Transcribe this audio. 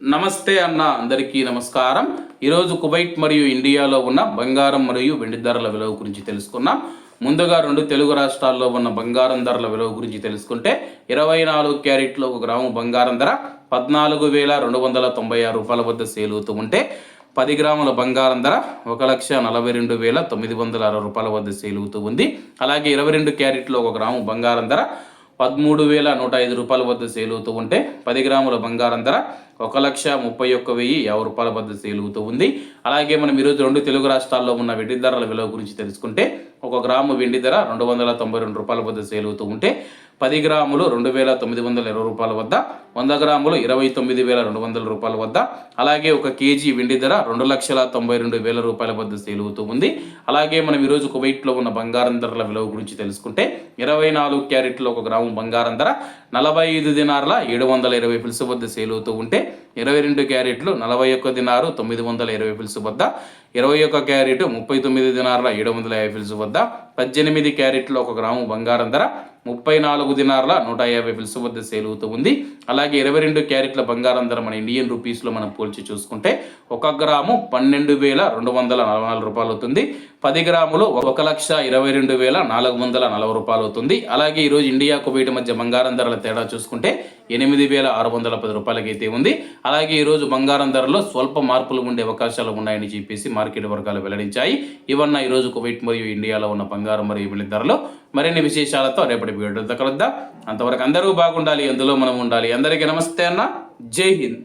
నమస్తే అన్న అందరికీ నమస్కారం. ఈరోజు కువైట్ మరియు ఇండియాలో ఉన్న బంగారం మరియు వెండి ధరల విలువ గురించి తెలుసుకున్నాం. ముందుగా రెండు తెలుగు రాష్ట్రాల్లో ఉన్న బంగారం ధరల విలువ గురించి తెలుసుకుంటే ఇరవై నాలుగు క్యారెట్లు ఒక గ్రాము బంగారం ధర పద్నాలుగు వేల రెండు వందల తొంభై ఆరు రూపాయల వద్ద సేల్ అవుతూ ఉంటే పది గ్రాముల బంగారం ధర ఒక లక్ష నలభై రెండు వేల తొమ్మిది వందల అరవై రూపాయల వద్ద సేల్ అవుతూ ఉంది. అలాగే ఇరవై రెండు క్యారెట్లు ఒక గ్రాము బంగారం ధర పదమూడు వేల నూట ఐదు రూపాయల వద్ద సేల్ అవుతూ ఉంటే పది గ్రాముల బంగారం ధర ఒక లక్ష ముప్పై ఒక్క వెయ్యి యాభై రూపాయల వద్ద సేల్ అవుతూ ఉంది. అలాగే మనం ఈరోజు రెండు తెలుగు రాష్ట్రాల్లో ఉన్న వెండి ధరల విలువ గురించి తెలుసుకుంటే ఒక గ్రాము వెండి ధర రెండు వందల తొంభై రెండు రూపాయల వద్ద సేల్ అవుతూ ఉంటే పది గ్రాములు రెండు వేల తొమ్మిది వందల ఇరవై రూపాయల వద్ద వంద గ్రాములు ఇరవై తొమ్మిది వేల రెండు వందల రూపాయల వద్ద అలాగే ఒక కేజీ వెండి ధర రెండు లక్షల తొంభై రెండు వేల రూపాయల వద్ద సేల్ అవుతూ ఉంది. అలాగే మనం ఈరోజు కువైట్లో ఉన్న బంగారం ధరల విలువ గురించి తెలుసుకుంటే ఇరవై నాలుగు క్యారెట్లో ఒక గ్రాము బంగారం ధర నలభై ఐదు దినార్ల ఏడు వందల ఇరవై పిలుసు వద్ద సేల్ అవుతూ ఉంటే ఇరవై రెండు క్యారెట్లు నలభై ఒక్క దినారు తొమ్మిది వందల ఇరవై పిలుసు వద్ద ఇరవై ఒక్క క్యారెట్ ముప్పై తొమ్మిది దినార్ల ఏడు వందల యాభై పిలుసు వద్ద పద్దెనిమిది క్యారెట్లు ఒక గ్రాము బంగారం ధర ముప్పై నాలుగు దినార్ల నూట యాభై పిలుసు వద్ద సేల్ అవుతూ ఉంది. అలాగే ఇరవై రెండు క్యారెట్ల బంగారం ధర మన ఇండియన్ రూపీస్లో మనం పోల్చి చూసుకుంటే ఒక గ్రాము పన్నెండు వేల రెండు వందల నలభై నాలుగు రూపాయలు అవుతుంది పది గ్రాములు ఒక లక్ష ఇరవై రెండు వేల నాలుగు వందల నలభై రూపాయలు అవుతుంది. అలాగే ఈరోజు ఇండియా కువైట్ మధ్య బంగారం ధరల తేడా చూసుకుంటే ఎనిమిది వేల ఆరు వందల పది రూపాయలకి అయితే ఉంది. అలాగే ఈరోజు బంగారం ధరలో స్వల్ప మార్పులు ఉండే అవకాశాలు ఉన్నాయని చెప్పేసి మార్కెట్ వర్గాలు వెల్లడించాయి. ఇవన్న ఈరోజు కువైట్ మరియు ఇండియాలో ఉన్న బంగారం మరియు వెండి ధరలు మరిన్ని విశేషాలతో రేపటి వీడియోతో కలుద్దాం. అంతవరకు అందరూ బాగుండాలి అందులో మనం ఉండాలి. అందరికీ నమస్తే అన్న. జై హింద్.